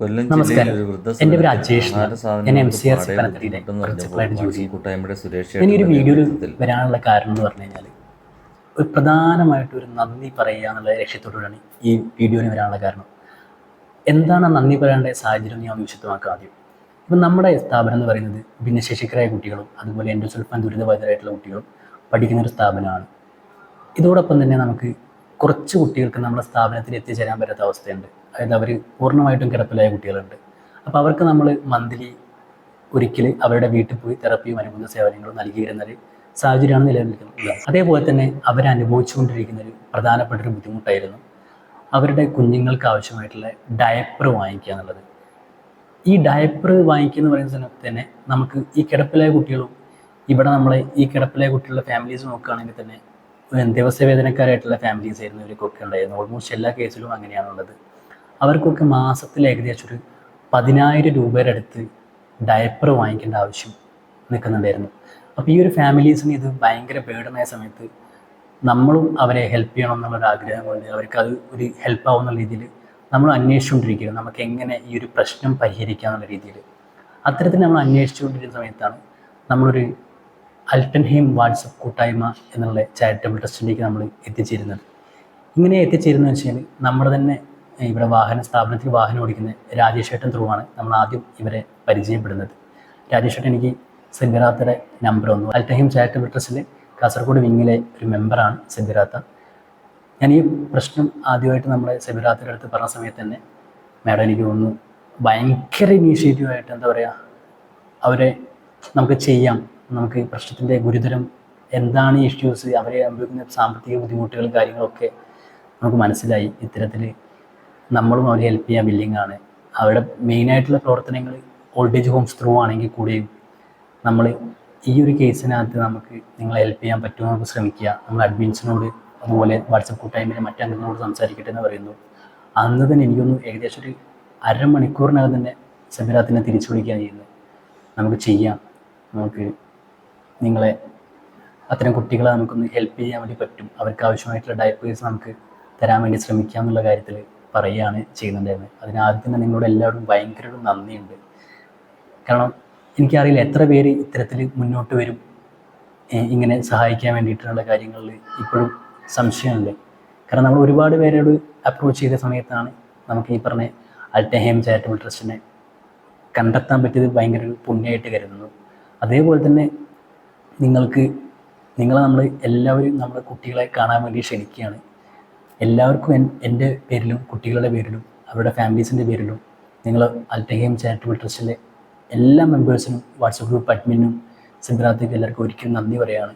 കൊല്ലം എന്റെ പേര് അജേഷ് ഞാൻ എം സി ആർ സി പനത്തടിയിലെ പ്രിൻസിപ്പളായിട്ട് ജോലി ചെയ്യുന്നു. വീഡിയോയിൽ വരാനുള്ള കാരണം എന്ന് പറഞ്ഞു കഴിഞ്ഞാൽ ഒരു പ്രധാനമായിട്ട് ഒരു നന്ദി പറയുക എന്നുള്ള ലക്ഷ്യത്തോടുകൂടിയാണ് ഈ വീഡിയോയിൽ വരാനുള്ള കാരണം. എന്താണ് നന്ദി പറയേണ്ട സാഹചര്യം ഞാൻ വിശദമാക്കുക ആദ്യം. ഇപ്പം നമ്മുടെ സ്ഥാപനം എന്ന് പറയുന്നത് ഭിന്നശേഷിക്കരായ കുട്ടികളും അതുപോലെ എൻഡോസൾഫാൻ ദുരിതബാധിതരായിട്ടുള്ള കുട്ടികളും പഠിക്കുന്ന ഒരു സ്ഥാപനമാണ്. ഇതോടൊപ്പം തന്നെ നമുക്ക് കുറച്ച് കുട്ടികൾക്ക് നമ്മുടെ സ്ഥാപനത്തിൽ എത്തിച്ചേരാൻ പറ്റാത്ത അവസ്ഥയുണ്ട്. അതായത് അവർ പൂർണമായിട്ടും കിടപ്പിലായ കുട്ടികളുണ്ട്. അപ്പോൾ അവർക്ക് നമ്മൾ മന്ത്ലി ഒരിക്കൽ അവരുടെ വീട്ടിൽ പോയി തെറപ്പിയും അനുബന്ധ സേവനങ്ങളും നൽകി വരുന്ന ഒരു സാഹചര്യമാണ് നിലനിൽക്കുന്നത്. അതേപോലെ തന്നെ അവരനുഭവിച്ചുകൊണ്ടിരിക്കുന്ന ഒരു പ്രധാനപ്പെട്ട ഒരു ബുദ്ധിമുട്ടായിരുന്നു. അവരുടെ കുഞ്ഞുങ്ങൾക്ക് ആവശ്യമായിട്ടുള്ള ഡയപ്പർ വാങ്ങിക്കുക എന്നുള്ളത്. ഈ ഡയപ്പർ വാങ്ങിക്കുക എന്ന് പറയുന്ന സമയത്ത് തന്നെ നമുക്ക് ഈ കിടപ്പിലായ കുട്ടികളും ഇവിടെ നമ്മളെ ഈ കിടപ്പിലായ കുട്ടികളുടെ ഫാമിലീസ് നോക്കുകയാണെങ്കിൽ തന്നെ ഉം, ദിവസവേതനക്കാരായിട്ടുള്ള ഫാമിലീസ് ആയിരുന്നു ഇവർക്കൊക്കെ ഉണ്ടായിരുന്നു ഓൾമോസ്റ്റ് എല്ലാ കേസിലും അങ്ങനെയാണുള്ളത്. അവർക്കൊക്കെ മാസത്തിൽ ഏകദേശം ഒരു പതിനായിരം രൂപയുടെ അടുത്ത് ഡയപ്പർ വാങ്ങിക്കേണ്ട ആവശ്യം നിൽക്കുന്നുണ്ടായിരുന്നു. അപ്പോൾ ഈ ഒരു ഫാമിലീസിന് ഇത് ഭയങ്കര പേടനായ സമയത്ത് നമ്മളും അവരെ ഹെൽപ്പ് ചെയ്യണം എന്നുള്ളൊരു ആഗ്രഹം കൊണ്ട് അവർക്ക് അത് ഒരു ഹെൽപ്പ് ആവുന്ന രീതിയിൽ നമ്മൾ അന്വേഷിച്ചുകൊണ്ടിരിക്കുകയാണ്. നമുക്ക് എങ്ങനെ ഈ ഒരു പ്രശ്നം പരിഹരിക്കാം എന്നുള്ള രീതിയിൽ. അത്തരത്തിൽ നമ്മൾ അന്വേഷിച്ചുകൊണ്ടിരിക്കുന്ന സമയത്താണ് നമ്മളൊരു അൽട്ടൻഹീം വാട്സപ്പ് കൂട്ടായ്മ എന്നുള്ള ചാരിറ്റബിൾ ട്രസ്റ്റിലേക്ക് നമ്മൾ എത്തിച്ചേരുന്നത്. ഇങ്ങനെ എത്തിച്ചേരുന്നത് വെച്ചാൽ നമ്മുടെ തന്നെ ഇവിടെ വാഹന സ്ഥാപനത്തിൽ വാഹനം ഓടിക്കുന്ന രാജേഷേട്ടൻ ത്രൂ ആണ് നമ്മൾ ആദ്യം ഇവരെ പരിചയപ്പെടുന്നത്. രാജേഷേട്ടൻ എനിക്ക് സെബിറാത്തയുടെ നമ്പർ വന്നു അൽട്ടഹീം ചാരിറ്റബിൾ ട്രസ്റ്റിലെ കാസർഗോഡ് വിങ്ങിലെ ഒരു മെമ്പറാണ് സെബിറാത്ത ഞാൻ ഈ പ്രശ്നം ആദ്യമായിട്ട് നമ്മളെ സെബിറാത്തയുടെ അടുത്ത് പറഞ്ഞ സമയത്ത് തന്നെ മാഡം എനിക്ക് തോന്നുന്നു ഭയങ്കര ഇനീഷ്യേറ്റീവായിട്ട് എന്താ പറയുക അവരെ നമുക്ക് ചെയ്യാം. നമുക്ക് പ്രശ്നത്തിന്റെ ഗുരുതരം എന്താണ് ഇഷ്യൂസ് അവരെ അനുഭവിക്കുന്ന സാമ്പത്തിക ബുദ്ധിമുട്ടുകൾ കാര്യങ്ങളൊക്കെ നമുക്ക് മനസ്സിലായി. ഇത്തരത്തിൽ നമ്മളും അവരെ ഹെൽപ്പ് ചെയ്യാൻ വില്ലിങ് ആണ്. അവരുടെ മെയിനായിട്ടുള്ള പ്രവർത്തനങ്ങൾ ഓൾഡ് ഏജ് ഹോംസ് ത്രൂ ആണെങ്കിൽ കൂടിയും നമ്മൾ ഈ ഒരു കേസിനകത്ത് നമുക്ക് നിങ്ങളെ ഹെൽപ്പ് ചെയ്യാൻ പറ്റുമോ നമുക്ക് ശ്രമിക്കുക. നമ്മൾ അഡ്മിൻസിനോട് അതുപോലെ വാട്സപ്പ് കൂട്ടായ്മയിലെ മറ്റംഗങ്ങളോട് സംസാരിക്കട്ടെ എന്ന് പറയുന്നു. അന്ന് തന്നെ എനിക്കൊന്ന് ഏകദേശം ഒരു അരമണിക്കൂറിനകം തന്നെ സമീറാത്തിനെ തിരിച്ചു വിളിക്കുകയാണ് ചെയ്യുന്നത്. നമുക്ക് ചെയ്യാം. നമുക്ക് നിങ്ങളെ അത്തരം കുട്ടികളെ നമുക്കൊന്ന് ഹെൽപ്പ് ചെയ്യാൻ വേണ്ടി പറ്റും. അവർക്ക് ആവശ്യമായിട്ടുള്ള ഡയപ്പേഴ്സ് നമുക്ക് തരാൻ വേണ്ടി ശ്രമിക്കാം എന്നുള്ള കാര്യത്തിൽ പറയുകയാണ് ചെയ്യുന്നുണ്ടായിരുന്നത്. അതിന് ആദ്യം തന്നെ നിങ്ങളോട് എല്ലാവരും ഭയങ്കര നന്ദിയുണ്ട്. കാരണം എനിക്കറിയില്ല എത്ര പേര് ഇത്തരത്തിൽ മുന്നോട്ട് വരും. ഇങ്ങനെ സഹായിക്കാൻ വേണ്ടിയിട്ടുള്ള കാര്യങ്ങളിൽ ഇപ്പോഴും സംശയമുണ്ട്. കാരണം നമ്മൾ ഒരുപാട് പേരോട് അപ്രോച്ച് ചെയ്ത സമയത്താണ് നമുക്ക് ഈ പറഞ്ഞ അൽട്ടഹേം ചാരിറ്റബിൾ ട്രസ്റ്റിനെ കണ്ടെത്താൻ പറ്റിയത് ഭയങ്കര ഒരു പുണ്യമായിട്ട് കരുതുന്നു അതേപോലെ തന്നെ നിങ്ങൾക്ക് നിങ്ങളെ നമ്മൾ എല്ലാവരും നമ്മുടെ കുട്ടികളെ കാണാൻ വേണ്ടി ക്ഷണിക്കുകയാണ്. എല്ലാവർക്കും എന്റെ പേരിലും കുട്ടികളുടെ പേരിലും അവരുടെ ഫാമിലീസിന്റെ പേരിലും നിങ്ങൾ അൽട്ടഹീം ചാരിറ്റബിൾ ട്രസ്റ്റിലെ എല്ലാ മെമ്പേഴ്സിനും വാട്സപ്പ് ഗ്രൂപ്പ് അഡ്മിനും സിദ്ധാർത്ഥയ്ക്ക് എല്ലാവർക്കും ഒരിക്കലും നന്ദി പറയുകയാണ്.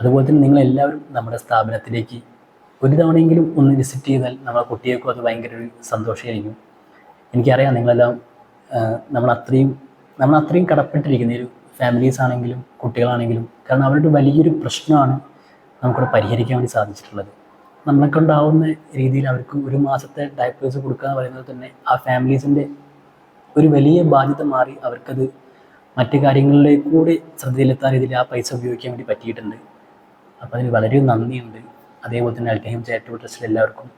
അതുപോലെ തന്നെ നിങ്ങളെല്ലാവരും നമ്മുടെ സ്ഥാപനത്തിലേക്ക് ഒരു തവണയെങ്കിലും ഒന്ന് വിസിറ്റ് ചെയ്താൽ നമ്മളെ കുട്ടികൾക്കും അത് ഭയങ്കര ഒരു സന്തോഷമായിരിക്കും. എനിക്കറിയാം നിങ്ങളെല്ലാം നമ്മളത്രയും നമ്മളത്രയും കടപ്പെട്ടിരിക്കുന്ന ഒരു ഫാമിലീസ് ആണെങ്കിലും കുട്ടികളാണെങ്കിലും. കാരണം അവരുടെ വലിയൊരു പ്രശ്നമാണ് നമുക്കിവിടെ പരിഹരിക്കാൻ വേണ്ടി സാധിച്ചിട്ടുള്ളത്. നമ്മളെ കൊണ്ടാവുന്ന രീതിയിൽ അവർക്ക് ഒരു മാസത്തെ ഡയപ്പേഴ്സ് കൊടുക്കുക എന്ന് പറയുന്നത് തന്നെ ആ ഫാമിലീസിന്റെ ഒരു വലിയ ബാധ്യത മാറി അവർക്കത് മറ്റു കാര്യങ്ങളിലേക്ക് കൂടി ശ്രദ്ധയിലെത്താൻ രീതിയിൽ ആ പൈസ ഉപയോഗിക്കാൻ വേണ്ടി പറ്റിയിട്ടുണ്ട്. അപ്പോൾ അതിന് വളരെ നന്ദിയുണ്ട്. അതേപോലെ തന്നെ അൽറ്റഹീം ചാരിറ്റബിൾ ട്രസ്റ്റിൽ എല്ലാവർക്കും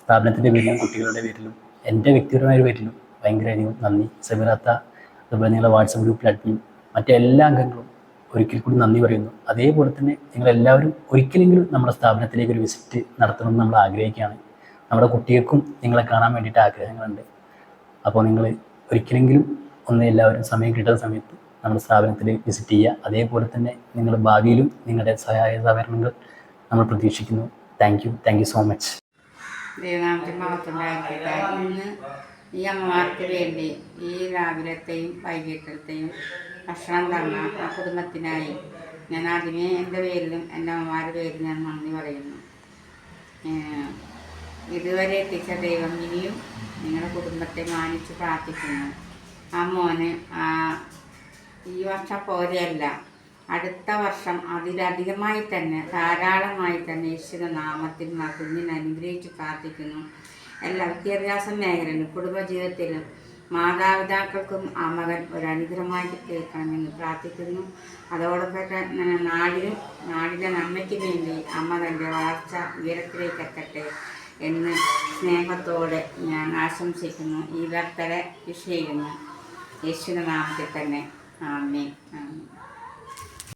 സ്ഥാപനത്തിന്റെ പേരിലും കുട്ടികളുടെ പേരിലും എന്റെ വ്യക്തിപരമായ പേരിലും ഭയങ്കരധികം നന്ദി. സെമിറാത്ത അതുപോലെ നിങ്ങളുടെ വാട്സപ്പ് ഗ്രൂപ്പിൽ അഡ്മിൻ മറ്റെല്ലാ അംഗങ്ങളും ഒരിക്കൽ കൂടി നന്ദി പറയുന്നു. അതേപോലെ തന്നെ നിങ്ങളെല്ലാവരും ഒരിക്കലെങ്കിലും നമ്മുടെ സ്ഥാപനത്തിലേക്ക് ഒരു വിസിറ്റ് നടത്തണമെന്ന് നമ്മൾ ആഗ്രഹിക്കുകയാണ്. നമ്മുടെ കുട്ടികൾക്കും നിങ്ങളെ കാണാൻ വേണ്ടിയിട്ട് ആഗ്രഹങ്ങളുണ്ട്. അപ്പോൾ നിങ്ങൾ ഒരിക്കലെങ്കിലും ഒന്ന് എല്ലാവരും സമയം കിട്ടുന്ന സമയത്ത് നമ്മുടെ സ്ഥാപനത്തിൽ വിസിറ്റ് ചെയ്യുക. അതേപോലെ തന്നെ നിങ്ങൾ ഭാവിയിലും നിങ്ങളുടെ സഹായ സഹകരണങ്ങൾ നമ്മൾ പ്രതീക്ഷിക്കുന്നു. Thank you thank you so much ഈ അമ്മമാർക്ക് വേണ്ടി ഈ രാവിലത്തെയും വൈകിട്ടത്തെയും ഭക്ഷണം തന്ന ആ കുടുംബത്തിനായി. ഞാൻ ആദ്യമേ എന്റെ പേരിലും എന്റെ അമ്മമാരുടെ പേരിലും ഞാൻ നന്ദി പറയുന്നു. ഇതുവരെ എത്തിച്ച ദൈവം ഇനിയും നിങ്ങളുടെ കുടുംബത്തെ മാനിച്ച് പ്രാർത്ഥിക്കുന്നു. ആ മോന് ആ ഈ വർഷം പോലെയല്ല അടുത്ത വർഷം അതിലധികമായി തന്നെ ധാരാളമായി തന്നെ യേശുവിന്റെ നാമത്തിൽ ആ കുഞ്ഞിനെ അനുഗ്രഹിച്ച് പ്രാർത്ഥിക്കുന്നു. എല്ലാ വിദ്യാഭ്യാസ മേഖലയിലും കുടുംബജീവിതത്തിലും മാതാപിതാക്കൾക്കും ആ മകൻ ഒരു അനുഗ്രഹമായി തീർക്കണമെന്ന് പ്രാർത്ഥിക്കുന്നു. അതോടൊപ്പം തന്നെ നാടിനും നാടിന്റെ നന്മയ്ക്ക് വേണ്ടി അമ്മ തന്റെ വളർച്ച ഉയരത്തിലേക്ക് എത്തട്ടെ എന്ന് സ്നേഹത്തോടെ ഞാൻ ആശംസിക്കുന്നു. ഈ ഭക്തരെ വിഷയുന്നു യേശുവിന്റെ നാമത്തിൽ തന്നെ. ആമേ ആമേ